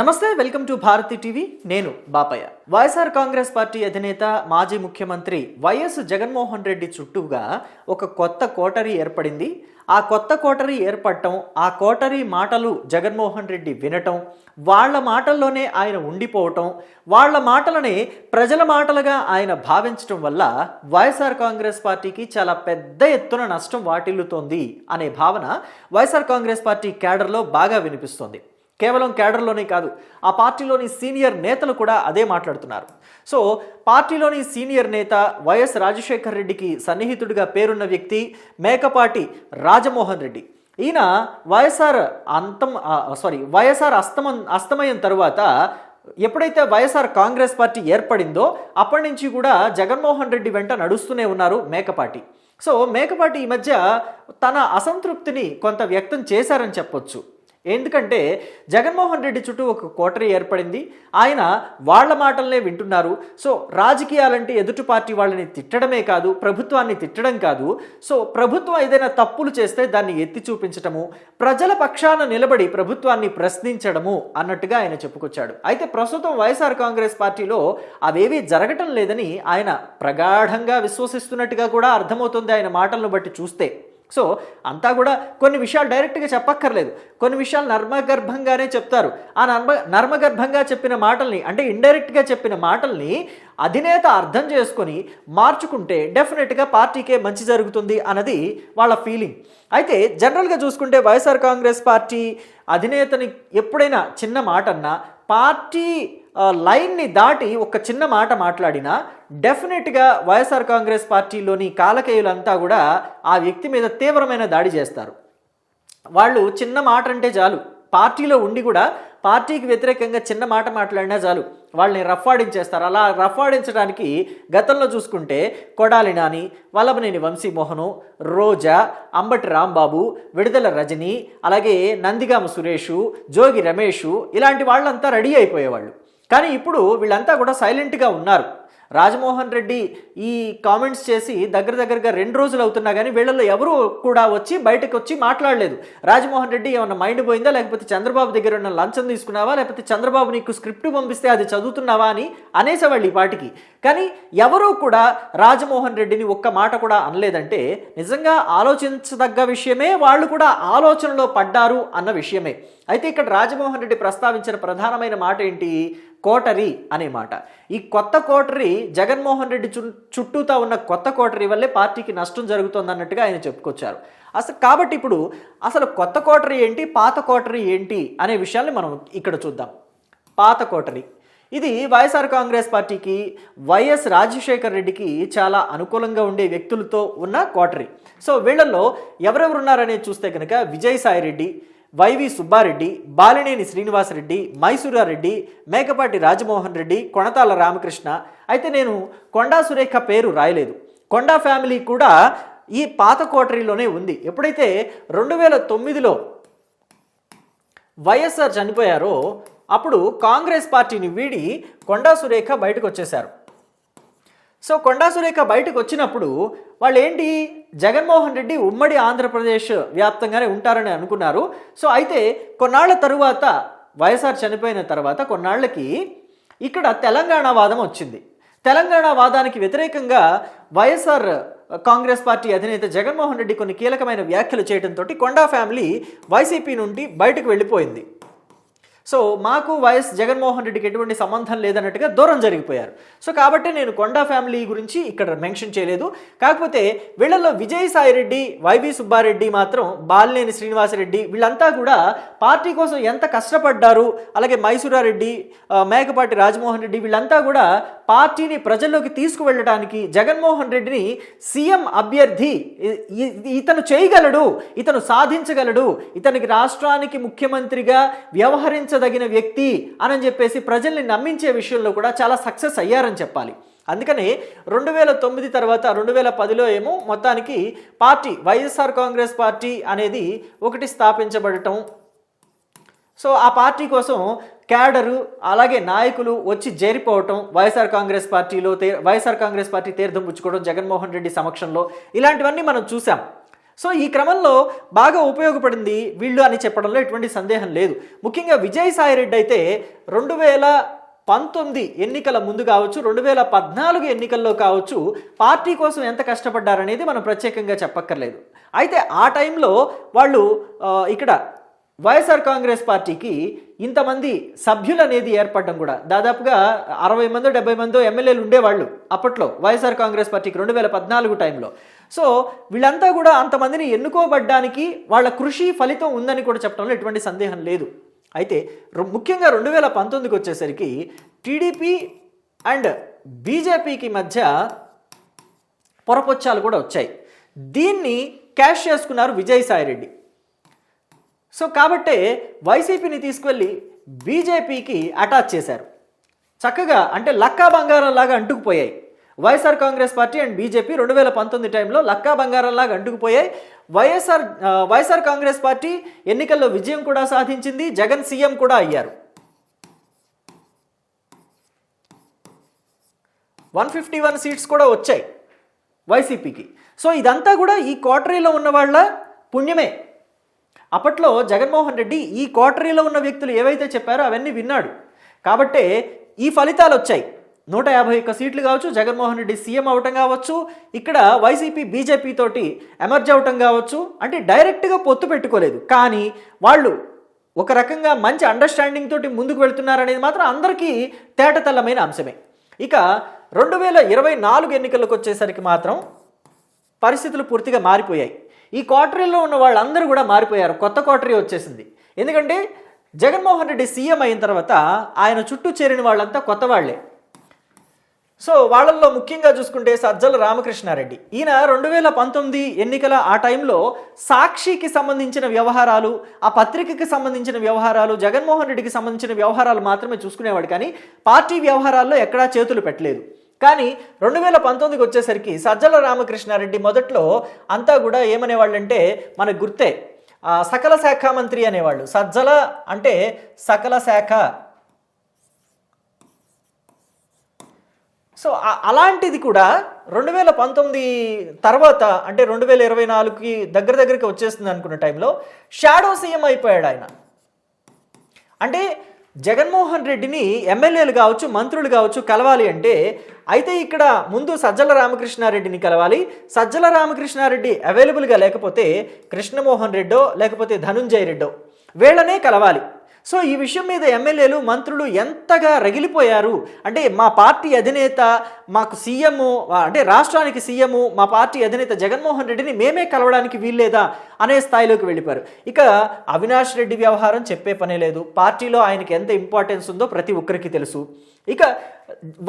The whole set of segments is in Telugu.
నమస్తే వెల్కమ్ టు భారతి టీవీ. నేను బాపయ్య. వైఎస్ఆర్ కాంగ్రెస్ పార్టీ అధినేత మాజీ ముఖ్యమంత్రి వైఎస్ జగన్మోహన్ రెడ్డి చుట్టూగా ఒక కొత్త కోటరీ ఏర్పడింది. ఆ కొత్త కోటరీ ఏర్పడటం ఆ కోటరీ మాటలు జగన్మోహన్ రెడ్డి వినటం వాళ్ళ మాటల్లోనే ఆయన ఉండిపోవటం వాళ్ళ మాటలనే ప్రజల మాటలుగా ఆయన భావించటం వల్ల వైఎస్ఆర్ కాంగ్రెస్ పార్టీకి చాలా పెద్ద ఎత్తున నష్టం వాటిల్లుతోంది అనే భావన వైఎస్ఆర్ కాంగ్రెస్ పార్టీ క్యాడర్లో బాగా వినిపిస్తోంది. కేవలం కేడర్లోనే కాదు ఆ పార్టీలోని సీనియర్ నేతలు కూడా అదే మాట్లాడుతున్నారు. సో పార్టీలోని సీనియర్ నేత వైఎస్ రాజశేఖర్ రెడ్డికి సన్నిహితుడిగా పేరున్న వ్యక్తి మేకపాటి రాజమోహన్ రెడ్డి. ఈయన వైఎస్ఆర్ అంతం సారీ వైఎస్ఆర్ అస్తమం అస్తమయం తరువాత ఎప్పుడైతే వైఎస్ఆర్ కాంగ్రెస్ పార్టీ ఏర్పడిందో అప్పటి నుంచి కూడా జగన్మోహన్ రెడ్డి వెంట నడుస్తూనే ఉన్నారు మేకపాటి. సో మేకపాటి ఈ మధ్య తన అసంతృప్తిని కొంత వ్యక్తం చేశారని చెప్పొచ్చు. ఎందుకంటే జగన్మోహన్ రెడ్డి చుట్టూ ఒక కోటరీ ఏర్పడింది. ఆయన వాళ్ళ మాటలనే వింటున్నారు. సో రాజకీయాలంటే ఎదుటి పార్టీ వాళ్ళని తిట్టడమే కాదు ప్రభుత్వాన్ని తిట్టడం కాదు. సో ప్రభుత్వం ఏదైనా తప్పులు చేస్తే దాన్ని ఎత్తి చూపించటము ప్రజల పక్షాన నిలబడి ప్రభుత్వాన్ని ప్రశ్నించడము అన్నట్టుగా ఆయన చెప్పుకొచ్చాడు. అయితే ప్రస్తుతం వైఎస్ఆర్ కాంగ్రెస్ పార్టీలో అవేవీ జరగటం లేదని ఆయన ప్రగాఢంగా విశ్వసిస్తున్నట్టుగా కూడా అర్థమవుతుంది ఆయన మాటలను బట్టి చూస్తే. సో అంతా కూడా కొన్ని విషయాలు డైరెక్ట్గా చెప్పక్కర్లేదు. కొన్ని విషయాలు నర్మగర్భంగానే చెప్తారు. ఆ నర్మ నర్మగర్భంగా చెప్పిన మాటల్ని అంటే ఇండైరెక్ట్గా చెప్పిన మాటల్ని అధినేత అర్థం చేసుకొని మార్చుకుంటే డెఫినెట్గా పార్టీకే మంచి జరుగుతుంది అన్నది వాళ్ళ ఫీలింగ్. అయితే జనరల్గా చూసుకుంటే వైఎస్ఆర్ కాంగ్రెస్ పార్టీ అధినేతని ఎప్పుడైనా చిన్న మాట అన్నా పార్టీ లైన్ని దాటి ఒక చిన్న మాట మాట్లాడినా డెఫినెట్గా వైఎస్ఆర్ కాంగ్రెస్ పార్టీలోని కాలకేయులంతా కూడా ఆ వ్యక్తి మీద తీవ్రమైన దాడి చేస్తారు. వాళ్ళు చిన్న మాట అంటే చాలు. పార్టీలో ఉండి కూడా పార్టీకి వ్యతిరేకంగా చిన్న మాట మాట్లాడినా చాలు. వాళ్ళని రఫాడించేస్తారు అలా రఫాడించడానికి గతంలో చూసుకుంటే కొడాలి నాని వల్లభనేని వంశీమోహను రోజా అంబటి రాంబాబు విడుదల రజని అలాగే నందిగామ సురేషు జోగి రమేషు ఇలాంటి వాళ్ళంతా రెడీ అయిపోయేవాళ్ళు. కానీ ఇప్పుడు వీళ్ళంతా కూడా సైలెంట్గా ఉన్నారు. రాజమోహన్ రెడ్డి ఈ కామెంట్స్ చేసి దగ్గర దగ్గరగా రెండు రోజులు అవుతున్నా కానీ వీళ్ళలో ఎవరు కూడా వచ్చి బయటకు వచ్చి మాట్లాడలేదు. రాజమోహన్ రెడ్డి ఏమన్నా మైండ్ పోయిందా? లేకపోతే చంద్రబాబు దగ్గర ఉన్న లంచం తీసుకున్నావా? లేకపోతే చంద్రబాబు నీకు స్క్రిప్ట్ పంపిస్తే అది చదువుతున్నావా అని అనేసేవాళ్ళు ఈ పాటికి. కానీ ఎవరూ కూడా రాజమోహన్ రెడ్డిని ఒక్క మాట కూడా అనలేదంటే నిజంగా ఆలోచించదగ్గ విషయమే వాళ్ళు కూడా ఆలోచనలో పడ్డారు అన్న విషయమే. అయితే ఇక్కడ రాజమోహన్ రెడ్డి ప్రస్తావించిన ప్రధానమైన మాట ఏంటి? కోటరీ అనే మాట. ఈ కొత్త కోటరీ జగన్మోహన్ రెడ్డి చు చుట్టూతా ఉన్న కొత్త కోటరీ వల్లే పార్టీకి నష్టం జరుగుతుంది అన్నట్టుగా ఆయన చెప్పుకొచ్చారు. అసలు కాబట్టి ఇప్పుడు అసలు కొత్త కోటరీ ఏంటి పాత కోటరీ ఏంటి అనే విషయాన్ని మనం ఇక్కడ చూద్దాం. పాత కోటరీ. ఇది వైఎస్ఆర్ కాంగ్రెస్ పార్టీకి వైఎస్ రాజశేఖర్ రెడ్డికి చాలా అనుకూలంగా ఉండే వ్యక్తులతో ఉన్న కోటరీ. సో వీళ్ళల్లో ఎవరెవరున్నారనేది చూస్తే కనుక విజయసాయి రెడ్డి వైవి సుబ్బారెడ్డి బాలినేని శ్రీనివాసరెడ్డి మైసూరారెడ్డి మేకపాటి రాజమోహన్ రెడ్డి కొణతాల రామకృష్ణ. అయితే నేను కొండా సురేఖ పేరు రాయలేదు. కొండా ఫ్యామిలీ కూడా ఈ పాత కోటరీలోనే ఉంది. ఎప్పుడైతే రెండు వేల తొమ్మిదిలో వైఎస్ఆర్ చనిపోయారో అప్పుడు కాంగ్రెస్ పార్టీని వీడి కొండా సురేఖ బయటకు వచ్చేశారు సో కొండా సురేఖ బయటకు వచ్చినప్పుడు వాళ్ళు ఏంటి జగన్మోహన్ రెడ్డి ఉమ్మడి ఆంధ్రప్రదేశ్ వ్యాప్తంగానే ఉంటారని అనుకున్నారు. సో అయితే కొన్నాళ్ళ తరువాత వైఎస్ఆర్ చనిపోయిన తర్వాత కొన్నాళ్ళకి ఇక్కడ తెలంగాణ వాదం వచ్చింది. తెలంగాణ వాదానికి వ్యతిరేకంగా వైఎస్ఆర్ కాంగ్రెస్ పార్టీ అధినేత జగన్మోహన్ రెడ్డి కొన్ని కీలకమైన వ్యాఖ్యలు చేయడంతో కొండా ఫ్యామిలీ వైసీపీ నుండి బయటకు వెళ్ళిపోయింది. సో మాకు వైఎస్ జగన్మోహన్ రెడ్డికి ఎటువంటి సంబంధం లేదన్నట్టుగా దూరం జరిగిపోయారు. సో కాబట్టి నేను కొండా ఫ్యామిలీ గురించి ఇక్కడ మెన్షన్ చేయలేదు. కాకపోతే వీళ్ళల్లో విజయసాయి రెడ్డి వైవి సుబ్బారెడ్డి మాత్రం బాలినేని శ్రీనివాసరెడ్డి వీళ్ళంతా కూడా పార్టీ కోసం ఎంత కష్టపడ్డారు? అలాగే మైసూరారెడ్డి మేకపాటి రాజమోహన్ రెడ్డి వీళ్ళంతా కూడా పార్టీని ప్రజల్లోకి తీసుకువెళ్ళడానికి జగన్మోహన్ రెడ్డిని సీఎం అభ్యర్థి ఇతను చేయగలడు ఇతను సాధించగలడు ఇతనికి రాష్ట్రానికి ముఖ్యమంత్రిగా వ్యవహరించ నమ్మించదగిన వ్యక్తి అని చెప్పేసి ప్రజల్ని నమ్మించే విషయంలో కూడా చాలా సక్సెస్ అయ్యారని చెప్పాలి. అందుకని రెండు వేల తొమ్మిది తర్వాత రెండు వేల పదిలో ఏమో మొత్తానికి పార్టీ వైఎస్ఆర్ కాంగ్రెస్ పార్టీ అనేది ఒకటి స్థాపించబడటం. సో ఆ పార్టీ కోసం క్యాడరు అలాగే నాయకులు వచ్చి చేరిపోవటం వైఎస్ఆర్ కాంగ్రెస్ పార్టీలో తే వైఎస్ఆర్ కాంగ్రెస్ పార్టీ తీర్థం పుచ్చుకోవడం జగన్మోహన్ రెడ్డి సమక్షంలో ఇలాంటివన్నీ మనం చూసాం సో ఈ క్రమంలో బాగా ఉపయోగపడింది వీళ్ళు అని చెప్పడంలో ఎటువంటి సందేహం లేదు. ముఖ్యంగా విజయసాయి రెడ్డి అయితే రెండు వేల పంతొమ్మిది ఎన్నికల ముందు కావచ్చు రెండు వేల పద్నాలుగు ఎన్నికల్లో కావచ్చు పార్టీ కోసం ఎంత కష్టపడ్డారనేది మనం ప్రత్యేకంగా చెప్పక్కర్లేదు. అయితే ఆ టైంలో వాళ్ళు ఇక్కడ వైఎస్ఆర్ కాంగ్రెస్ పార్టీకి ఇంతమంది సభ్యులు అనేది ఏర్పడడం కూడా. దాదాపుగా అరవై మందో డెబ్బై మందో ఎమ్మెల్యేలు ఉండేవాళ్ళు అప్పట్లో వైఎస్ఆర్ కాంగ్రెస్ పార్టీకి రెండు వేల పద్నాలుగు టైంలో. సో వీళ్ళంతా కూడా అంతమందిని ఎన్నుకోబడ్డానికి వాళ్ళ కృషి ఫలితం ఉందని కూడా చెప్పడంలో ఎటువంటి సందేహం లేదు. అయితే ముఖ్యంగా రెండు వేల పంతొమ్మిదికి వచ్చేసరికి టీడీపీ అండ్ బీజేపీకి మధ్య పొరపొచ్చాలు కూడా వచ్చాయి. దీన్ని క్యాష్ చేసుకున్నారు విజయసాయిరెడ్డి సో కాబట్టే వైసీపీని తీసుకువెళ్ళి బీజేపీకి అటాచ్ చేశారు. చక్కగా అంటే లక్కా బంగారం లాగా అంటుకుపోయాయి. YSR Congress party and BJP రెండు వేల పంతొమ్మిది టైంలో లక్కా బంగారంలాగా అంటుకుపోయాయి. వైఎస్ఆర్ వైఎస్ఆర్ కాంగ్రెస్ పార్టీ ఎన్నికల్లో విజయం కూడా సాధించింది. జగన్ సీఎం కూడా అయ్యారు. వన్ ఫిఫ్టీ వన్ సీట్స్ కూడా వచ్చాయి వైసీపీకి. సో ఇదంతా కూడా ఈ కోటరీలో ఉన్న వాళ్ళ పుణ్యమే. అప్పట్లో జగన్మోహన్ రెడ్డి ఈ కోటరీలో ఉన్న వ్యక్తులు ఏవైతే చెప్పారో అవన్నీ విన్నాడు. కాబట్టే ఈ ఫలితాలు వచ్చాయి నూట యాభై ఒక్క సీట్లు కావచ్చు జగన్మోహన్ రెడ్డి సీఎం అవటం కావచ్చు ఇక్కడ వైసీపీ బీజేపీ తోటి ఎమర్జ్ అవటం కావచ్చు అంటే డైరెక్ట్గా పొత్తు పెట్టుకోలేదు. కానీ వాళ్ళు ఒక రకంగా మంచి అండర్స్టాండింగ్ తోటి ముందుకు వెళ్తున్నారనేది మాత్రం అందరికీ తేటతల్లమైన అంశమే. ఇక రెండు వేల ఇరవై నాలుగు ఎన్నికలకు వచ్చేసరికి మాత్రం పరిస్థితులు పూర్తిగా మారిపోయాయి. ఈ క్వార్టరీలో ఉన్న వాళ్ళందరూ కూడా మారిపోయారు. కొత్త క్వార్టరీ వచ్చేసింది. ఎందుకంటే జగన్మోహన్ రెడ్డి సీఎం అయిన తర్వాత ఆయన చుట్టూ చేరిన వాళ్ళంతా కొత్త వాళ్ళే. సో వాళ్ళల్లో ముఖ్యంగా చూసుకుంటే సజ్జల రామకృష్ణారెడ్డి. ఈయన రెండు వేల పంతొమ్మిది ఎన్నికల ఆ టైంలో సాక్షికి సంబంధించిన వ్యవహారాలు ఆ పత్రికకి సంబంధించిన వ్యవహారాలు జగన్మోహన్ రెడ్డికి సంబంధించిన వ్యవహారాలు మాత్రమే చూసుకునేవాడు కానీ పార్టీ వ్యవహారాల్లో ఎక్కడా చేతులు పెట్టలేదు. కానీ రెండు వేల పంతొమ్మిదికి వచ్చేసరికి సజ్జల రామకృష్ణారెడ్డి మొదట్లో అంతా కూడా ఏమనేవాళ్ళంటే మనకు గుర్తే సకల శాఖ మంత్రి అనేవాళ్ళు. సజ్జల అంటే సకల శాఖ సో అలాంటిది కూడా రెండు వేల పంతొమ్మిది తర్వాత అంటే రెండు వేల ఇరవై నాలుగుకి దగ్గర దగ్గరికి వచ్చేస్తుంది అనుకున్న టైంలో షాడో సీఎం అయిపోయాడు ఆయన. అంటే జగన్మోహన్ రెడ్డిని ఎమ్మెల్యేలు కావచ్చు మంత్రులు కావచ్చు కలవాలి అంటే అయితే ఇక్కడ ముందు సజ్జల రామకృష్ణారెడ్డిని కలవాలి. సజ్జల రామకృష్ణారెడ్డి అవైలబుల్గా లేకపోతే కృష్ణమోహన్ రెడ్డో లేకపోతే ధనుంజయ రెడ్డో వీళ్ళనే కలవాలి. సో ఈ విషయం మీద ఎమ్మెల్యేలు మంత్రులు ఎంతగా రగిలిపోయారు? అంటే మా పార్టీ అధినేత మాకు సీఎం అంటే రాష్ట్రానికి సీఎం మా పార్టీ అధినేత జగన్మోహన్ రెడ్డిని మేమే కలవడానికి వీల్లేదా అనే స్థాయిలోకి వెళ్ళిపోయారు. ఇక అవినాష్ రెడ్డి వ్యవహారం చెప్పే పనే లేదు. పార్టీలో ఆయనకి ఎంత ఇంపార్టెన్స్ ఉందో ప్రతి ఒక్కరికి తెలుసు. ఇక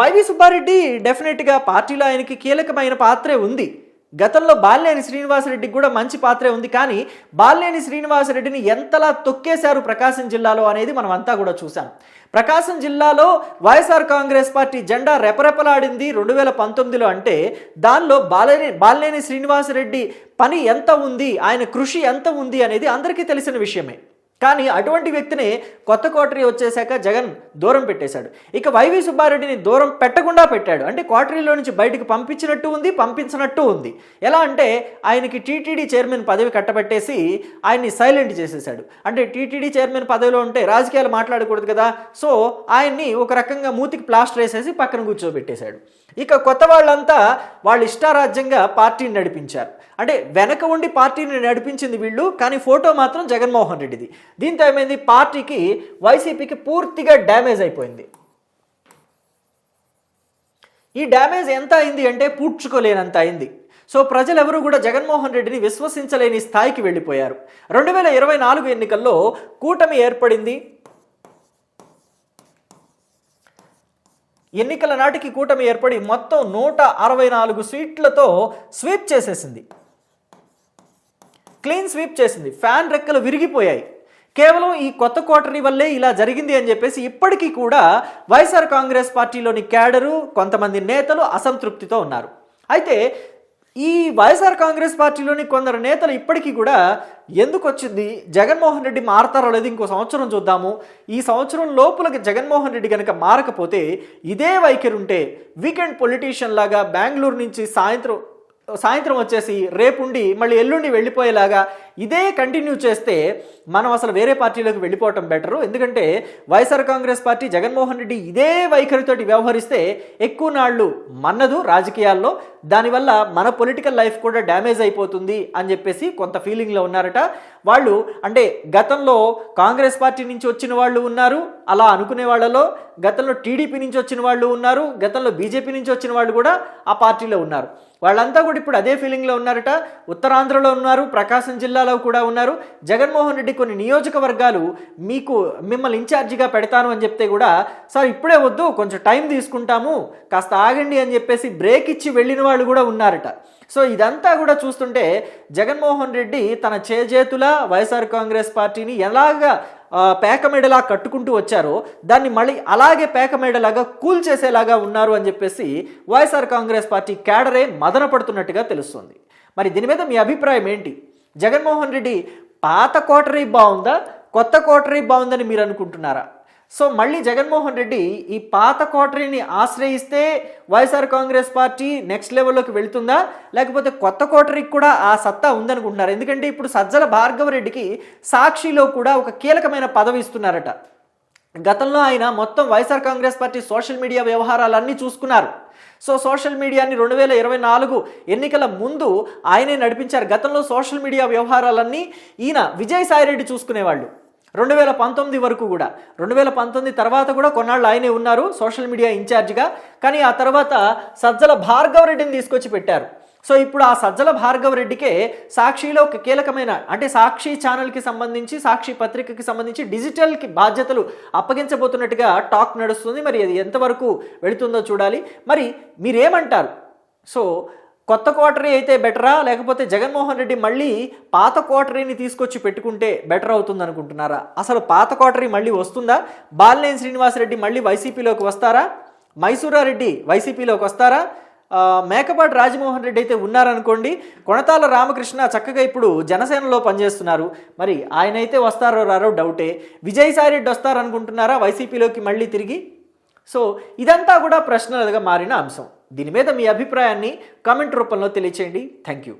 వైవి సుబ్బారెడ్డి డెఫినెట్గా పార్టీలో ఆయనకి కీలకమైన పాత్రే ఉంది. గతంలో బాలినేని శ్రీనివాసరెడ్డికి కూడా మంచి పాత్రే ఉంది కానీ బాలినేని శ్రీనివాసరెడ్డిని ఎంతలా తొక్కేశారు ప్రకాశం జిల్లాలో అనేది మనం అంతా కూడా చూసాం ప్రకాశం జిల్లాలో వైఎస్ఆర్ కాంగ్రెస్ పార్టీ జెండా రెపరెపలాడింది రెండు వేల పంతొమ్మిదిలో అంటే దానిలో బాలినేని బాలినేని శ్రీనివాసరెడ్డి పని ఎంత ఉంది ఆయన కృషి ఎంత ఉంది అనేది అందరికీ తెలిసిన విషయమే. కానీ అటువంటి వ్యక్తిని కొత్త కోటరీ వచ్చేసాక జగన్ దూరం పెట్టేశాడు. ఇక వైవి సుబ్బారెడ్డిని దూరం పెట్టకుండా పెట్టాడు. అంటే కోటరీలో నుంచి బయటకు పంపించినట్టు ఉంది పంపించినట్టు ఉంది. ఎలా అంటే ఆయనకి టీటీడీ చైర్మన్ పదవి కట్టబెట్టేసి ఆయన్ని సైలెంట్ చేసేసాడు అంటే టీటీడీ చైర్మన్ పదవిలో ఉంటే రాజకీయాలు మాట్లాడకూడదు కదా. సో ఆయన్ని ఒక రకంగా మూతికి ప్లాస్టర్ వేసేసి పక్కన కూర్చోబెట్టేశాడు. ఇక కొత్త వాళ్ళంతా వాళ్ళ ఇష్టారాజ్యంగా పార్టీని నడిపించారు. అంటే వెనక ఉండి పార్టీని నడిపించింది వీళ్ళు కానీ ఫోటో మాత్రం జగన్మోహన్ రెడ్డిది. దీంతో ఏమైంది? పార్టీకి వైసీపీకి పూర్తిగా డ్యామేజ్ అయిపోయింది. ఈ డ్యామేజ్ ఎంత అయింది అంటే పూడ్చుకోలేనంత అయింది. సో ప్రజలెవరూ కూడా జగన్మోహన్ రెడ్డిని విశ్వసించలేని స్థాయికి వెళ్ళిపోయారు. రెండు వేల ఇరవై నాలుగు ఎన్నికల్లో కూటమి ఏర్పడింది. ఎన్నికల నాటికి కూటమి ఏర్పడి మొత్తం నూట అరవై నాలుగు సీట్లతో స్వీప్ చేసేసింది. క్లీన్ స్వీప్ చేసింది. ఫ్యాన్ రెక్కలు విరిగిపోయాయి. కేవలం ఈ కొత్త కోటరీ వల్లే ఇలా జరిగింది అని చెప్పేసి ఇప్పటికీ కూడా వైఎస్ఆర్ కాంగ్రెస్ పార్టీలోని క్యాడరు కొంతమంది నేతలు అసంతృప్తితో ఉన్నారు. అయితే ఈ వైఎస్ఆర్ కాంగ్రెస్ పార్టీలోని కొందరు నేతలు ఇప్పటికీ కూడా ఎందుకు వచ్చింది? జగన్మోహన్ రెడ్డి మారతారో లేదు ఇంకో సంవత్సరం చూద్దాము. ఈ సంవత్సరం లోపలకి జగన్మోహన్ రెడ్డి కనుక మారకపోతే ఇదే వైఖరి ఉంటే వీకెండ్ పొలిటీషియన్ లాగా బెంగళూరు నుంచి సాయంత్రం సాయంత్రం వచ్చేసి రేపుండి మళ్ళీ ఎల్లుండి వెళ్ళిపోయేలాగా ఇదే కంటిన్యూ చేస్తే మనం అసలు వేరే పార్టీలోకి వెళ్ళిపోవటం బెటరు ఎందుకంటే వైఎస్ఆర్ కాంగ్రెస్ పార్టీ జగన్మోహన్ రెడ్డి ఇదే వైఖరితోటి వ్యవహరిస్తే ఎక్కువ నాళ్ళు మన్నదు రాజకీయాల్లో. దానివల్ల మన పొలిటికల్ లైఫ్ కూడా డ్యామేజ్ అయిపోతుంది అని చెప్పేసి కొంత ఫీలింగ్లో ఉన్నారట. వాళ్ళు అంటే గతంలో కాంగ్రెస్ పార్టీ నుంచి వచ్చిన వాళ్ళు ఉన్నారు అలా అనుకునే వాళ్ళలో. గతంలో టీడీపీ నుంచి వచ్చిన వాళ్ళు ఉన్నారు గతంలో బీజేపీ నుంచి వచ్చిన వాళ్ళు కూడా ఆ పార్టీలో ఉన్నారు. వాళ్ళంతా కూడా ఇప్పుడు అదే ఫీలింగ్లో ఉన్నారట. ఉత్తరాంధ్రలో ఉన్నారు ప్రకాశం జిల్లాలో కూడా ఉన్నారు. జగన్మోహన్ రెడ్డి కొన్ని నియోజకవర్గాలు మీకు మిమ్మల్ని ఇన్ఛార్జిగా పెడతాను అని చెప్తే కూడా సార్ ఇప్పుడే వద్దు కొంచెం టైం తీసుకుంటాము కాస్త ఆగండి అని చెప్పేసి బ్రేక్ ఇచ్చి వెళ్ళిన వాళ్ళు కూడా ఉన్నారట. సో ఇదంతా కూడా చూస్తుంటే జగన్మోహన్ రెడ్డి తన చేజేతుల వైఎస్ఆర్ కాంగ్రెస్ పార్టీని ఎలాగా పేక మెడలా కట్టుకుంటూ వచ్చారో దాన్ని మళ్ళీ అలాగే పేకమేడలాగా కూల్ చేసేలాగా ఉన్నారు అని చెప్పేసి వైఎస్ఆర్ కాంగ్రెస్ పార్టీ క్యాడరే మదన పడుతున్నట్టుగా తెలుస్తుంది. మరి దీని మీద మీ అభిప్రాయం ఏంటి? జగన్మోహన్ రెడ్డి పాత కోటరీ బాగుందా? కొత్త కోటరీ బాగుందని మీరు అనుకుంటున్నారా? సో మళ్ళీ జగన్మోహన్ రెడ్డి ఈ పాత కోటరీని ఆశ్రయిస్తే వైఎస్ఆర్ కాంగ్రెస్ పార్టీ నెక్స్ట్ లెవెల్లోకి వెళుతుందా? లేకపోతే కొత్త కోటరీకి కూడా ఆ సత్తా ఉందనుకుంటున్నారు? ఎందుకంటే ఇప్పుడు సజ్జల భార్గవ రెడ్డికి సాక్షిలో కూడా ఒక కీలకమైన పదవి ఇస్తున్నారట. గతంలో ఆయన మొత్తం YSR Congress party social media వ్యవహారాలన్నీ చూసుకున్నారు. సో సోషల్ మీడియాని రెండు వేల ఇరవై నాలుగు ఎన్నికల ముందు ఆయనే నడిపించారు. గతంలో సోషల్ మీడియా వ్యవహారాలన్నీ ఈయన విజయసాయిరెడ్డి చూసుకునేవాళ్ళు. రెండు వేల పంతొమ్మిది వరకు కూడా. రెండు వేల పంతొమ్మిది తర్వాత కూడా కొన్నాళ్ళు ఆయనే ఉన్నారు సోషల్ మీడియా ఇన్ఛార్జిగా. కానీ ఆ తర్వాత సజ్జల భార్గవ రెడ్డిని తీసుకొచ్చి పెట్టారు. సో ఇప్పుడు ఆ సజ్జల భార్గవ రెడ్డికే సాక్షిలో ఒక కీలకమైన అంటే సాక్షి ఛానల్కి సంబంధించి సాక్షి పత్రికకి సంబంధించి డిజిటల్కి బాధ్యతలు అప్పగించబోతున్నట్టుగా టాక్ నడుస్తుంది. మరి అది ఎంతవరకు వెళుతుందో చూడాలి. మరి మీరేమంటారు? సో కొత్త కోటరీ అయితే బెటరా? లేకపోతే జగన్మోహన్ రెడ్డి మళ్ళీ పాత కోటరీని తీసుకొచ్చి పెట్టుకుంటే బెటర్ అవుతుంది అనుకుంటున్నారా అసలు పాత కోటరీ మళ్ళీ వస్తుందా? బాలినేని శ్రీనివాసరెడ్డి మళ్ళీ వైసీపీలోకి వస్తారా? మైసూరారెడ్డి వైసీపీలోకి వస్తారా? మేకపాటి రాజమోహన్ రెడ్డి అయితే ఉన్నారనుకోండి కొణతాల రామకృష్ణ చక్కగా ఇప్పుడు జనసేనలో పనిచేస్తున్నారు. మరి ఆయన అయితే వస్తారో రారో డౌటే. విజయసాయి రెడ్డి వస్తారనుకుంటున్నారా వైసీపీలోకి మళ్ళీ తిరిగి? సో ఇదంతా కూడా ప్రశ్నలుగా మారిన అంశం. దీని మీద మీ అభిప్రాయాన్ని కామెంట్ రూపంలో తెలియచేయండి. Thank you.